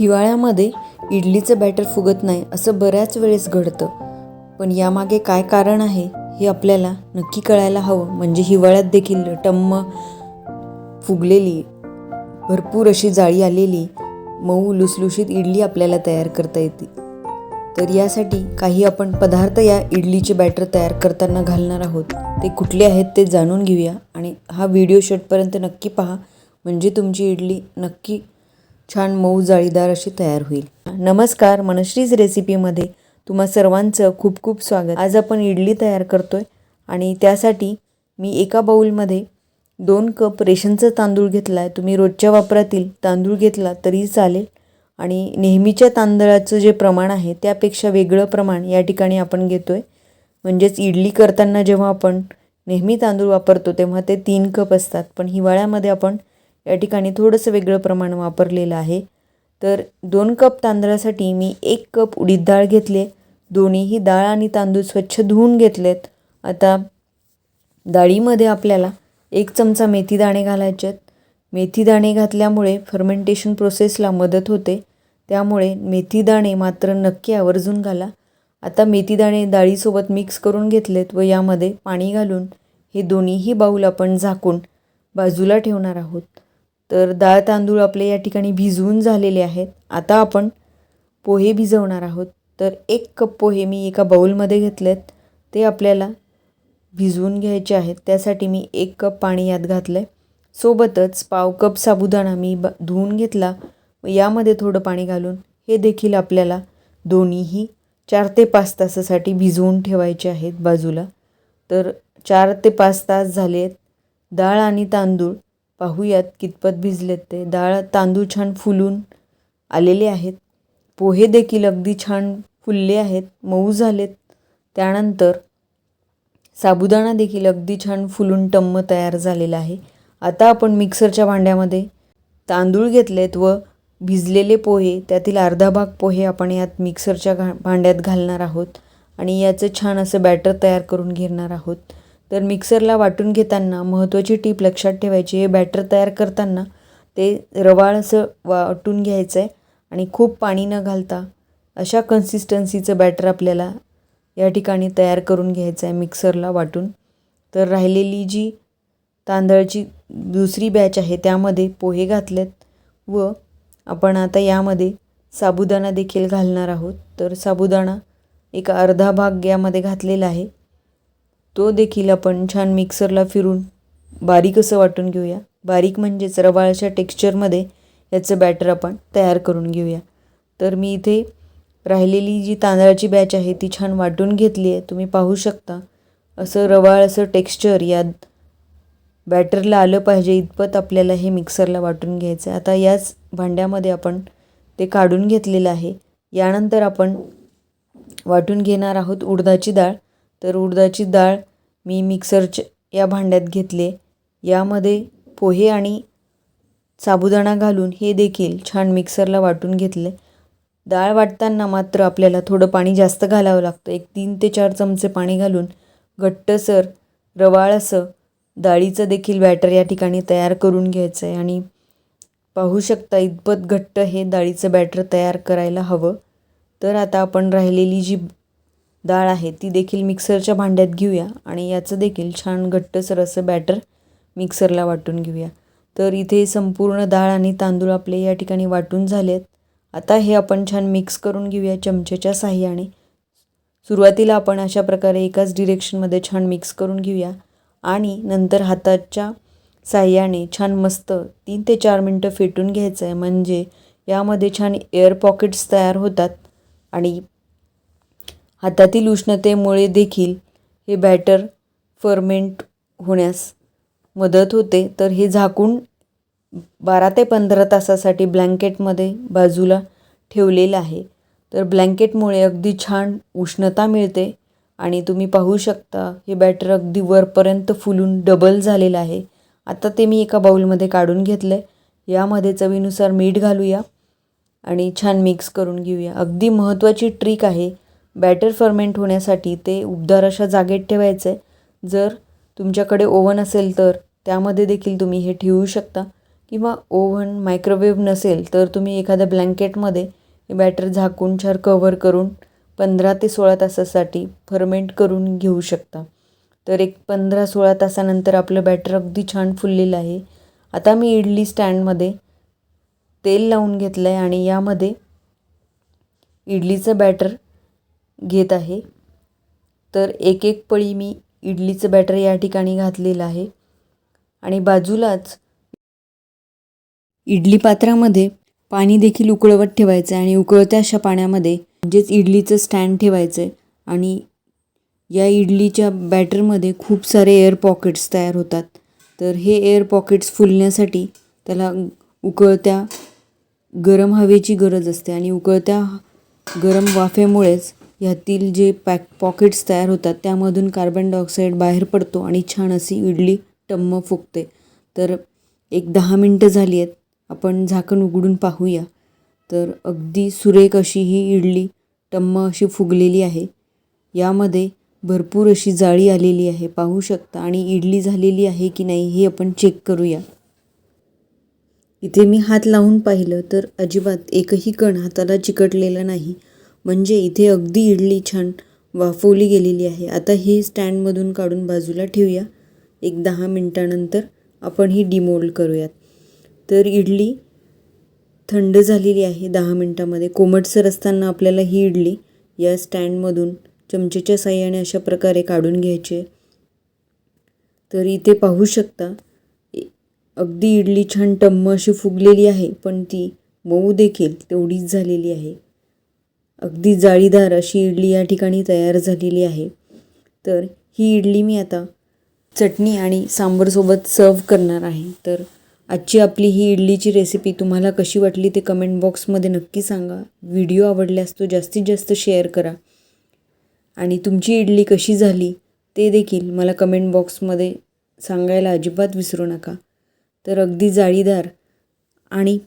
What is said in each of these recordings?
हिवाळ्यामध्ये इडलीचं बॅटर फुगत नाही असं बऱ्याच वेळेस घडतं. पण यामागे काय कारण आहे हे आपल्याला नक्की कळायला हवं. म्हणजे हिवाळ्यात देखील टम्म फुगलेली भरपूर अशी जाळी आलेली मऊ लुसलुशीत इडली आपल्याला तयार करता येते. तर यासाठी काही आपण पदार्थ या इडलीचे बॅटर तयार करताना घालणार आहोत. ते कुठले आहेत ते जाणून घेऊया. आणि हा व्हिडिओ शेवटपर्यंत नक्की पहा. म्हणजे तुमची इडली नक्की छान मऊ जाळीदार अशी तयार होईल. नमस्कार मनश्रीज रेसिपीमध्ये तुम्हा सर्वांचं खूप खूप स्वागत. आज आपण इडली तयार करतो आहे आणि त्यासाठी मी एका बाऊलमध्ये दोन कप रेशनचं तांदूळ घेतला आहे तुम्ही रोजच्या वापरातील तांदूळ घेतला तरी चालेल. आणि नेहमीच्या तांदळाचं जे प्रमाण आहे त्यापेक्षा वेगळं प्रमाण या ठिकाणी आपण घेतो आहे म्हणजेच इडली करताना जेव्हा आपण नेहमी तांदूळ वापरतो तेव्हा ते तीन कप असतात. पण हिवाळ्यामध्ये आपण या ठिकाणी थोडंसं वेगळं प्रमाण वापरलेलं आहे. तर दोन कप तांदळासाठी मी एक कप उडीद डाळ घेतले दोन्हीही डाळ आणि तांदूळ स्वच्छ धुवून घेतलेत. आता डाळीमध्ये आपल्याला एक चमचा मेथी दाणे घालायचे आहेत. मेथी दाणे घातल्यामुळे फर्मेंटेशन प्रोसेसला मदत होते. त्यामुळे मेथी दाणे मात्र नक्की आवर्जून घाला. आता मेथी दाणे डाळीसोबत मिक्स करून घेतलेत व यामध्ये पाणी घालून हे दोन्हीही बाऊल आपण झाकून बाजूला ठेवणार आहोत. तर डाळ तांदूळ आपले या ठिकाणी भिजवून झालेले आहेत. आता आपण पोहे भिजवणार आहोत. तर एक कप पोहे मी एका बाऊलमध्ये घेतलेत. ते आपल्याला भिजवून घ्यायचे आहेत. त्यासाठी मी एक कप पाणी यात घातलं आहे सोबतच पाव कप साबुदाणा मी ब धुवून घेतला. व यामध्ये थोडं पाणी घालून हे देखील आपल्याला दोन्हीही चार ते पाच तासासाठी भिजवून ठेवायचे आहेत बाजूला. तर चार ते पाच तास झाले आहेत डाळ आणि तांदूळ पाहूयात कितपत भिजलेत ते. डाळ तांदूळ छान फुलून आलेले आहेत. पोहे देखील अगदी छान फुलले आहेत. मऊ झालेत. त्यानंतर साबुदाणा देखील अगदी छान फुलून टम्म तयार झालेला आहे. आता आपण मिक्सरच्या भांड्यामध्ये तांदूळ घेतलेत व भिजलेले पोहे त्यातील अर्धा भाग पोहे आपण यात मिक्सरच्या घा भांड्यात घालणार आहोत आणि याचं छान असं बॅटर तयार करून घेणार आहोत. तर मिक्सरला वाटून घेताना महत्त्वाची टीप लक्षात ठेवायची. हे बॅटर तयार करताना ते रवाळ असं वाटून घ्यायचं आहे आणि खूप पाणी न घालता अशा कन्सिस्टन्सीचं बॅटर आपल्याला या ठिकाणी तयार करून घ्यायचं आहे मिक्सरला वाटून. तर राहिलेली जी तांदळाची दुसरी बॅच आहे त्यामध्ये पोहे घातलेत व आपण आता यामध्ये साबुदाणा देखील घालणार आहोत. तर साबुदाणा एक अर्धा भाग यामध्ये घातलेला आहे. तो देखील आपण छान मिक्सरला फिरून बारीक असं वाटून घेऊया. बारीक म्हणजेच रवाळच्या टेक्स्चरमध्ये याचं बॅटर आपण तयार करून घेऊया. तर मी इथे राहिलेली जी तांदळाची बॅच आहे ती छान वाटून घेतली आहे. तुम्ही पाहू शकता. असं रवाळ असं टेक्स्चर या बॅटरला आलं पाहिजे. इतपत आपल्याला हे मिक्सरला वाटून घ्यायचं आहे. आता याच भांड्यामध्ये आपण ते काढून घेतलेलं आहे. यानंतर आपण वाटून घेणार आहोत उडदाची डाळ. तर उडदाची डाळ मी मिक्सरच्या या भांड्यात घेतले. यामध्ये पोहे आणि साबुदाणा घालून हे देखील छान मिक्सरला वाटून घेतले. डाळ वाटताना मात्र आपल्याला थोडं पाणी जास्त घालावं लागतं. एक तीन ते चार चमचे पाणी घालून घट्टसर रवाळ असं डाळीचं देखील बॅटर या ठिकाणी तयार करून घ्यायचं आहे आणि पाहू शकता इतपत घट्ट हे डाळीचं बॅटर तयार करायला हवं. तर आता आपण राहिलेली जी डाळ आहे ती देखील मिक्सरच्या भांड्यात घेऊया आणि याचं देखील छान घट्टसर असं बॅटर मिक्सरला वाटून घेऊया. तर इथे संपूर्ण डाळ आणि तांदूळ आपले या ठिकाणी वाटून झाले आहेत आता हे आपण छान मिक्स करून घेऊया चमच्याच्या साह्याने. सुरुवातीला आपण अशा प्रकारे एकाच डिरेक्शनमध्ये छान मिक्स करून घेऊया आणि नंतर हाताच्या साह्याने छान मस्त तीन ते चार मिनटं फेटून घ्यायचं आहे म्हणजे यामध्ये छान एअर पॉकेट्स तयार होतात आणि हातातील उष्णतेमुळे देखील हे बॅटर फर्मेंट होण्यास मदत होते. तर हे झाकून बारा ते पंधरा तासासाठी ब्लँकेटमध्ये बाजूला ठेवलेलं आहे. तर ब्लँकेटमुळे अगदी छान उष्णता मिळते आणि तुम्ही पाहू शकता हे बॅटर अगदी वरपर्यंत फुलून डबल झालेलं आहे. आता ते मी एका बाऊलमध्ये काढून घेतलं आहे यामध्ये चवीनुसार मीठ घालूया आणि छान मिक्स करून घेऊया. अगदी महत्त्वाची ट्रिक आहे बॅटर फर्मेंट होण्यासाठी ते उबदार अशा जागेत ठेवायचं. आहे जर तुमच्याकडे ओव्हन असेल तर त्यामध्ये देखील तुम्ही हे ठेवू शकता. किंवा ओव्हन मायक्रोवेव्ह नसेल तर तुम्ही एखाद्या ब्लँकेटमध्ये हे बॅटर झाकून छान कव्हर करून पंधरा ते सोळा तासासाठी फर्मेंट करून घेऊ शकता. तर एक पंधरा सोळा तासानंतर आपलं बॅटर अगदी छान फुललेलं आहे. आता मी इडली स्टँडमध्ये तेल लावून घेतलं आहे आणि यामध्ये इडलीचं बॅटर घेत आहे. तर एक एक पळी मी इडलीचं बॅटर या ठिकाणी घातलेलं आहे. आणि बाजूलाच इडली पात्रामध्ये पाणी देखील उकळवत ठेवायचं आहे आणि उकळत्या अशा पाण्यामध्ये म्हणजेच इडलीचं स्टँड ठेवायचं आहे आणि या इडलीच्या बॅटरमध्ये खूप सारे एअर पॉकेट्स तयार होतात. तर हे एअर पॉकेट्स फुलण्यासाठी त्याला उकळत्या गरम हवेची गरज असते आणि उकळत्या गरम वाफेमुळेच ह्यातील जे पॅक पॉकेट्स तयार होतात त्यामधून कार्बन डायऑक्साईड बाहेर पडतो आणि छान अशी इडली टम्म फुगते. तर एक दहा मिनटं झाली आहेत. आपण झाकण उघडून पाहूया. तर अगदी सुरेख अशी ही इडली टम्म अशी फुगलेली आहे. यामध्ये भरपूर अशी जाळी आलेली आहे. पाहू शकता आणि इडली झालेली आहे की नाही हे आपण चेक करूया. इथे मी हात लावून पाहिलं तर अजिबात एकही कण हाताला चिकटलेला नाही. म्हणजे इथे अगदी इडली छान वाफवली गेलेली आहे. आता ही स्टँडमधून काढून बाजूला ठेवूया. एक दहा मिनटानंतर आपण ही डिमोल्ड करूयात. तर इडली थंड झालेली आहे दहा मिनटामध्ये. कोमटसर असताना आपल्याला ही इडली या स्टँडमधून चमचेच्या साह्याने अशा प्रकारे काढून घ्यायचे तर इथे पाहू शकता ए- अगदी इडली छान टम्म अशी फुगलेली आहे पण ती मऊ देखील तेवढीच झालेली आहे. अगदी जाळीदार अशी इडली या ठिकाणी तयार झालेली आहे. तर ही इडली मी आता चटणी आणि सांबरसोबत सर्व करणार आहे. तर आजची आपली ही इडलीची रेसिपी तुम्हाला कशी वाटली ते कमेंट बॉक्समध्ये नक्की सांगा. व्हिडिओ आवडल्यास तो जास्तीत जास्त शेअर करा. आणि तुमची इडली कशी झाली ते देखील मला कमेंट बॉक्समध्ये सांगायला अजिबात विसरू नका. तर अगदी जाळीदार आणि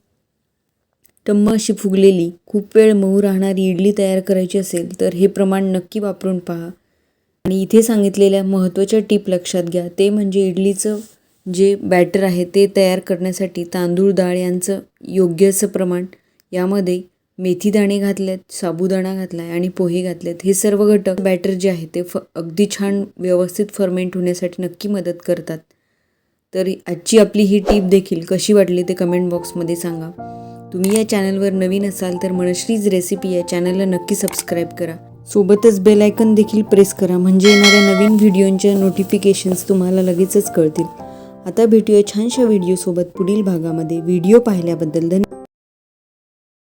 टम्म अशी फुगलेली खूप वेळ मऊ राहणारी इडली तयार करायची असेल तर हे प्रमाण नक्की वापरून पहा. आणि इथे सांगितलेल्या महत्त्वाच्या टीप लक्षात घ्या. ते म्हणजे इडलीचं जे बॅटर आहे ते तयार करण्यासाठी तांदूळ डाळ यांचं योग्य असं प्रमाण यामध्ये मेथी दाणे घातलेत साबुदाणा घातला आहे आणि पोहे घातलेत हे सर्व घटक बॅटर जे आहे ते फ अगदी छान व्यवस्थित फर्मेंट होण्यासाठी नक्की मदत करतात. तर आजची आपली ही टीप देखील कशी वाटली ते कमेंट बॉक्समध्ये सांगा. तुम्ही या चॅनलवर नवीन असाल तर मनश्रीज रेसिपी या चॅनलला नक्की सबस्क्राईब करा. सोबतच बेल आयकन देखील प्रेस करा म्हणजे येणाऱ्या नवीन व्हिडिओंच्या नोटिफिकेशन्स तुम्हाला लगेचच कळतील. आता भेटूया छानशा व्हिडिओसोबत पुढील भागामध्ये. व्हिडिओ पाहिल्याबद्दल धन्यवाद.